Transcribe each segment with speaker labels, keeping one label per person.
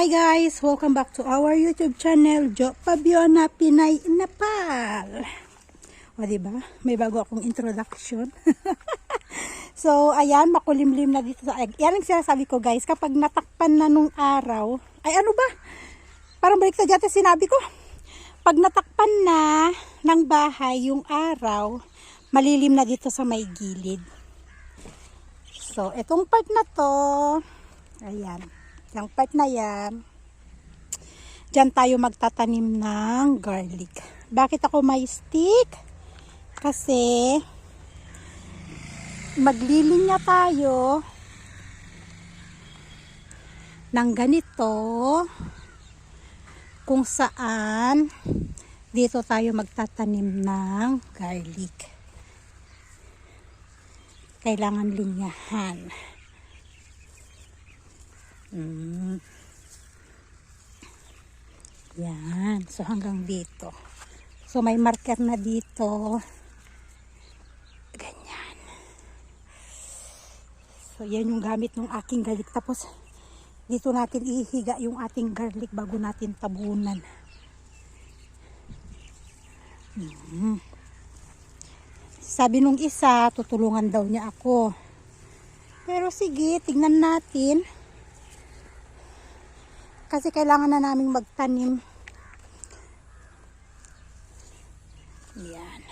Speaker 1: Hi guys! Welcome back to our YouTube channel, Jo Pabiona Pinay Nepal. O diba? May bago akong introduction. so, ayan, makulimlim na dito sa egg. Yan ang sinasabi ko guys, kapag natakpan na nung araw, ay ano ba? Parang balik sa dati sinabi ko. Pag natakpan na ng bahay yung araw, malilim na dito sa may gilid. So, itong part na to, ayan, yung part na yan, dyan tayo magtatanim ng garlic. Bakit ako may stick? Kasi, maglilinya tayo ng ganito kung saan dito tayo magtatanim ng garlic kailangan linyahan. Mm. Yan. So, hanggang dito. So, may marker na dito. Ganyan. So, yan yung gamit ng aking garlic. Tapos, dito natin ihiga yung ating garlic bago natin tabunan. Mm. Sabi nung isa, tutulungan daw niya ako. Pero sige, tignan natin. Kasi kailangan na naming magtanim. Yan.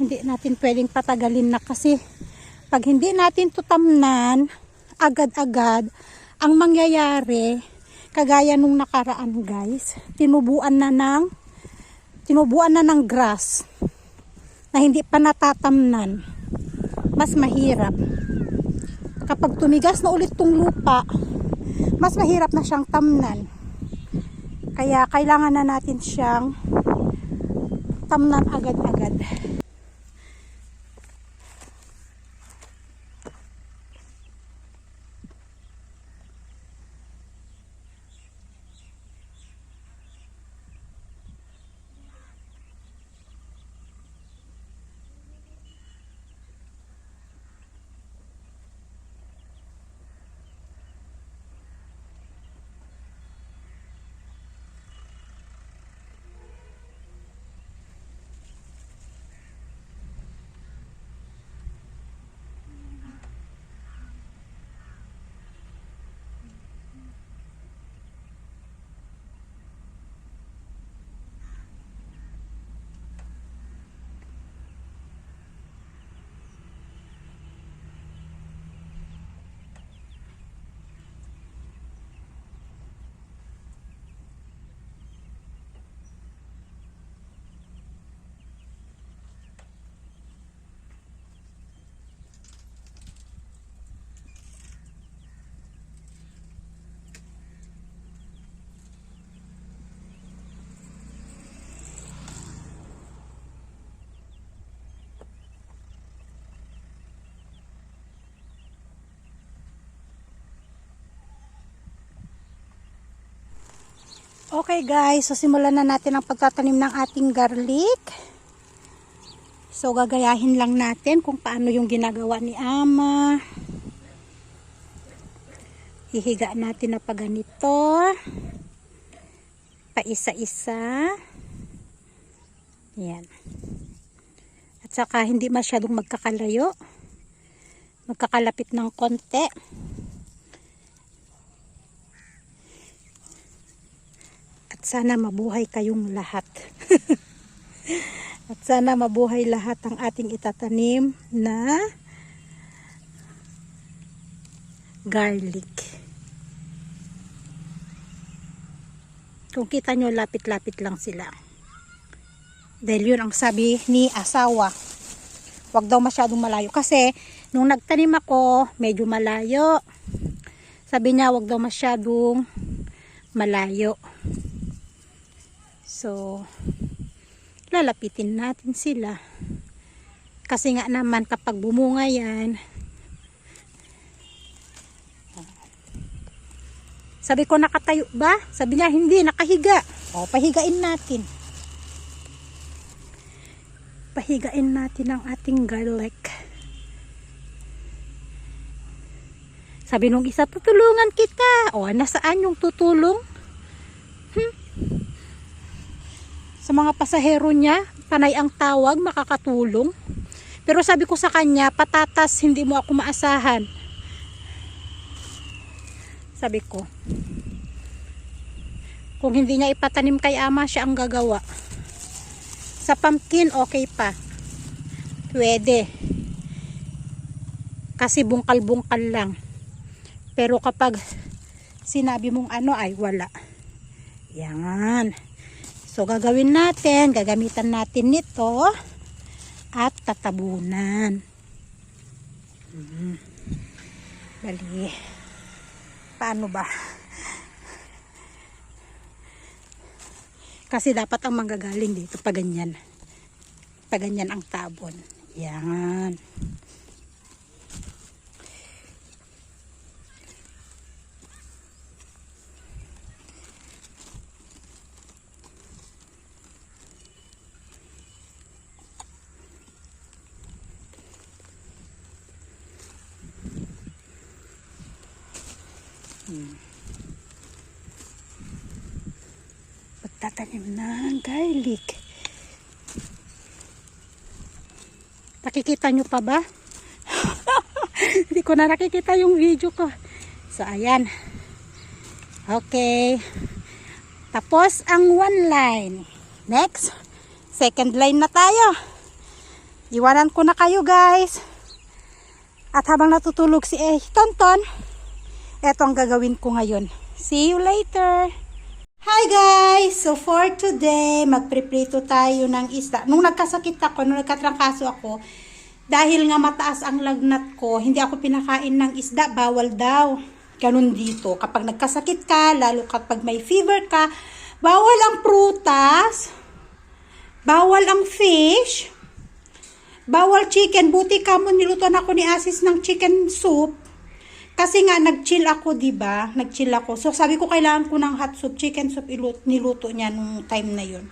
Speaker 1: Hindi natin pwedeng patagalin na kasi pag hindi natin tutamnan agad-agad, ang mangyayari, kagaya nung nakaraan guys, tinubuan na ng tinubuan na ng grass na hindi pa natatamnan, mas mahirap. Kapag tumigas na ulit tong lupa, mas mahirap na siyang tamnan. Kaya kailangan na natin siyang tamnan agad-agad. Okay guys, so simulan na natin ang pagtatanim ng ating garlic. So gagayahin lang natin kung paano yung ginagawa ni Ama. Hihiga natin na pa ganito. Pa isa-isa. Yan. At saka hindi masyadong magkakalayo. Magkakalapit ng konti. Sana mabuhay kayong lahat. At sana mabuhay lahat ang ating itatanim na garlic. Kung kita nyo, lapit-lapit lang sila. Dahil yun ang sabi ni asawa. Huwag daw masyadong malayo. Kasi, nung nagtanim ako, medyo malayo. Sabi niya, huwag daw masyadong malayo. So, lalapitin natin sila. Kasi nga naman kapag bumunga yan, sabi ko nakatayo ba? Sabi niya hindi, nakahiga. O, pahigain natin. Pahigain natin ang ating garlic. Sabi nung isa, tutulungan kita. O, nasaan yung tutulong? Hmm? Sa mga pasahero niya, panay ang tawag, makakatulong. Pero sabi ko sa kanya, patatas, hindi mo ako maasahan. Sabi ko, kung hindi niya ipatanim kay ama, siya ang gagawa. Sa pumpkin, okay pa. Pwede. Kasi bungkal-bungkal lang. Pero kapag sinabi mong ano ay wala. Yan. So gagawin natin, gagamitan natin nito at tatabunan. Hmm. Bali. Paano ba? Kasi dapat ang manggagaling dito pa ganyan. Pa ganyan ang tabon. Yan. Pagtatanim ng garlic. Nakikita nyo pa ba? Hindi ko na nakikita yung video ko. So, ayan. Okay. Tapos, ang one line. Next. Second line na tayo. Iwanan ko na kayo, guys. At habang natutulog si eh, Tonton, eto ang gagawin ko ngayon. See you later. Hi guys! So for today, magpriprito tayo ng isda. Nung nagkasakit ako, nung nagkatrangkaso ako, dahil nga mataas ang lagnat ko, hindi ako pinakain ng isda, bawal daw. Ganun dito. Kapag nagkasakit ka, lalo kapag may fever ka, bawal ang prutas, bawal ang fish, bawal chicken. Buti ka niluto na ako ni Asis ng chicken soup. Kasi nga, nag-chill ako, di ba? Nag-chill ako. So, sabi ko, kailangan ko ng hot soup, chicken soup, ilut, niluto niya nung time na yun.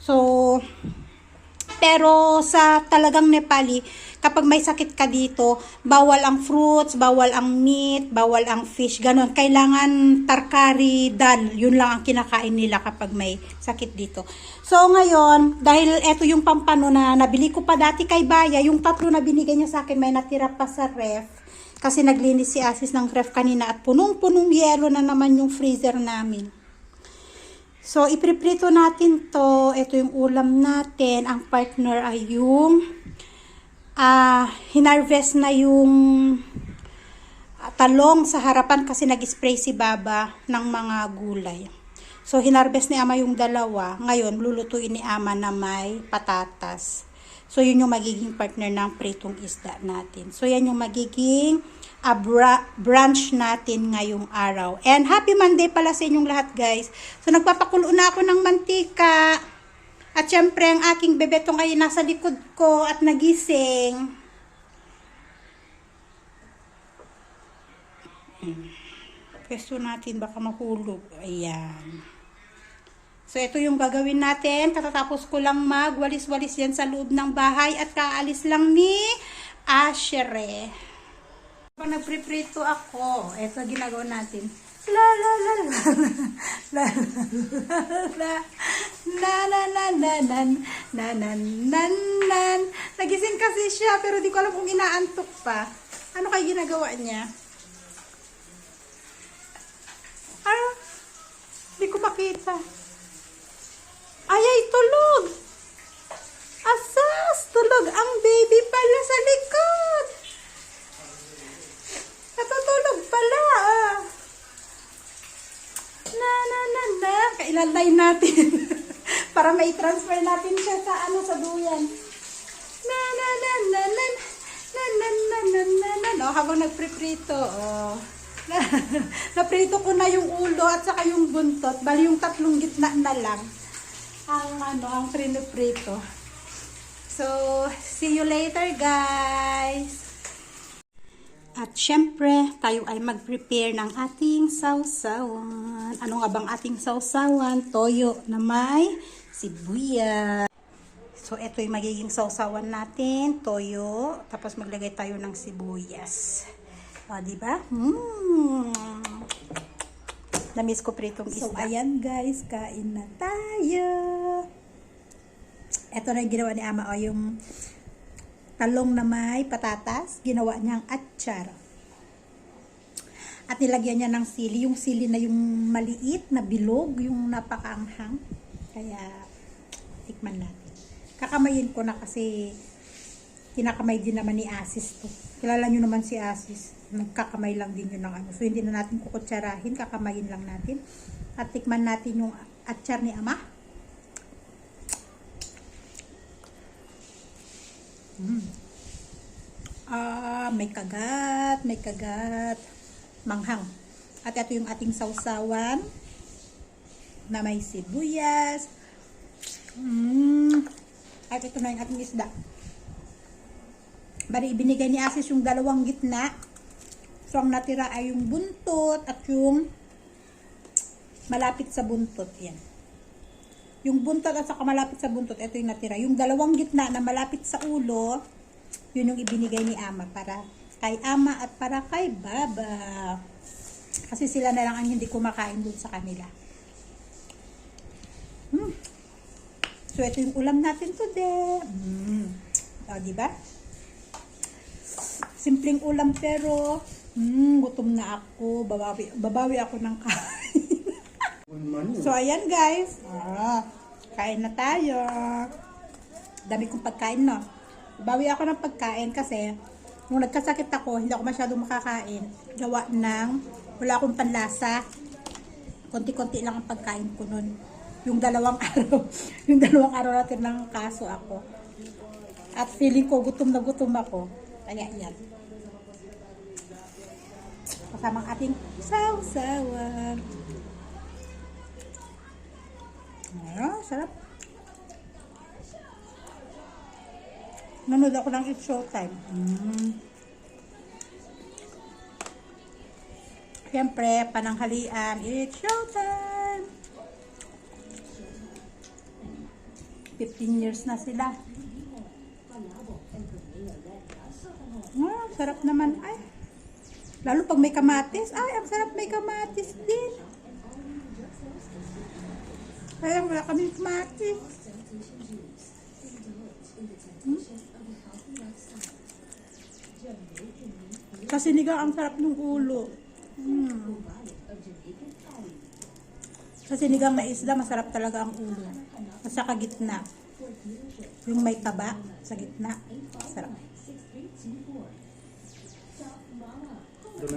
Speaker 1: So, pero sa talagang Nepali, kapag may sakit ka dito, bawal ang fruits, bawal ang meat, bawal ang fish, ganun. Kailangan tarkari, dal, yun lang ang kinakain nila kapag may sakit dito. So ngayon, dahil eto yung pampano na nabili ko pa dati kay Baya, yung tatlo na binigay niya sa akin, may natira pa sa ref. Kasi naglinis si Asis ng ref kanina at punong-punong yelo na naman yung freezer namin. So, ipriprito natin to. Ito yung ulam natin. Ang partner ay yung ah hinarvest na yung talong sa harapan kasi nag-spray si Baba ng mga gulay. So, hinarvest ni Ama yung dalawa. Ngayon, lulutuin ni Ama na may patatas. So, yun yung magiging partner ng pritong isda natin. So, yan yung magiging ah, bra- branch natin ngayong araw. And happy Monday pala sa inyong lahat, guys. So, nagpapakulo na ako ng mantika. At syempre, ang aking bebetong ay nasa likod ko at nagising. Hmm. Pwesto natin, baka mahulog. Ayan. So, ito yung gagawin natin. Katatapos ko lang magwalis-walis yan sa loob ng bahay at kaalis lang ni Ashere. Pag nagpriprito ako, ito ginagawa natin. La la la la la la la na na na na na na na na Nagising kasi siya pero di ko alam kung inaantok pa. Ano kaya ginagawa niya? Ano? Di ko makita. Ay, ay, tulog! Asas! Tulog ang baby pala sa likod! Natutulog pala ah! Na, na, na, na. Kailalay natin. Para may transfer natin siya sa ano sa duyan. Na, na, na, na, na, na, na, na, na, na, na, no, habang nagpriprito, oh. Na, naprito ko na yung ulo at saka yung buntot. Bali yung tatlong gitna na lang ang ano, ang prino-prito. So, see you later guys! At syempre, tayo ay mag-prepare ng ating sausawan. Ano nga bang ating sausawan? Toyo na may sibuyas. So, ito yung magiging sausawan natin. Toyo. Tapos maglagay tayo ng sibuyas. O, di ba? Mm. Namiss ko pritong isda. So, ayan guys, kain na tayo. Ito na yung ginawa ni Ama, o yung talong na may patatas, ginawa niyang atsar. At nilagyan niya ng sili, yung sili na yung maliit na bilog, yung napakaanghang. Kaya, tikman natin. Kakamayin ko na kasi kinakamay din naman ni Asis to. Kilala nyo naman si Asis. Nagkakamay lang din yun ng ano. So, hindi na natin kukutsarahin. Kakamayin lang natin. At tikman natin yung atsar ni Ama. Mm. Ah, may kagat, may kagat. Manghang. At ito yung ating sausawan na may sibuyas. Mm. At ito na yung ating isda. Bari, ibinigay ni Asis yung dalawang gitna. So, ang natira ay yung buntot at yung malapit sa buntot. Yan. Yung buntot at saka malapit sa buntot, ito yung natira. Yung dalawang gitna na malapit sa ulo, yun yung ibinigay ni Ama para kay Ama at para kay Baba. Kasi sila na lang ang hindi kumakain dun sa kanila. Hmm. So, ito yung ulam natin today. Mm. O, di ba? Simpleng ulam pero mm, gutom na ako. Babawi, babawi ako ng kain. So, ayan guys. Ah, kain na tayo. Dami kong pagkain, no? Bawi ako ng pagkain kasi nung nagkasakit ako, hindi ako masyadong makakain. Gawa ng wala akong panlasa. Konti-konti lang ang pagkain ko nun. Yung dalawang araw, yung dalawang araw natin ng kaso ako. At feeling ko gutom na gutom ako. Kaya yan. Kasamang ating sausawan. Ah, sarap. Nanood ako ng It's Showtime. Mm. Siyempre, pananghalian, It's Showtime! 15 years na sila. Ah, sarap naman. Ay, lalo pag may kamatis. Ay, ang sarap may kamatis din. Kaya wala kami kamatis. Hmm? Kasi niga ang sarap ng ulo. Hmm. Kasi nigang na isda, masarap talaga ang ulo. At saka gitna. Yung may taba sa gitna. Sarap.
Speaker 2: Don't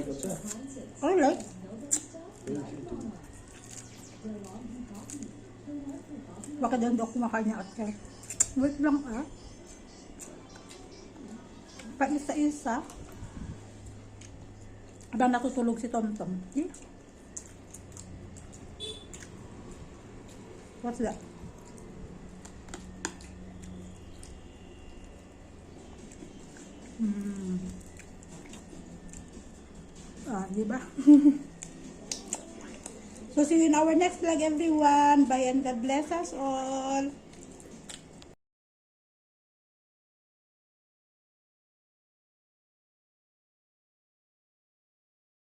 Speaker 2: make a chat.
Speaker 1: Alright. Bakit daw kumakain ng atkar? Wait lang ah. Pa isa-isa. Habang natutulog si Tom Tom. Eh? What's that? Hmm. Ah, di ba? so, see you in our next vlog, everyone. Bye and God bless us all.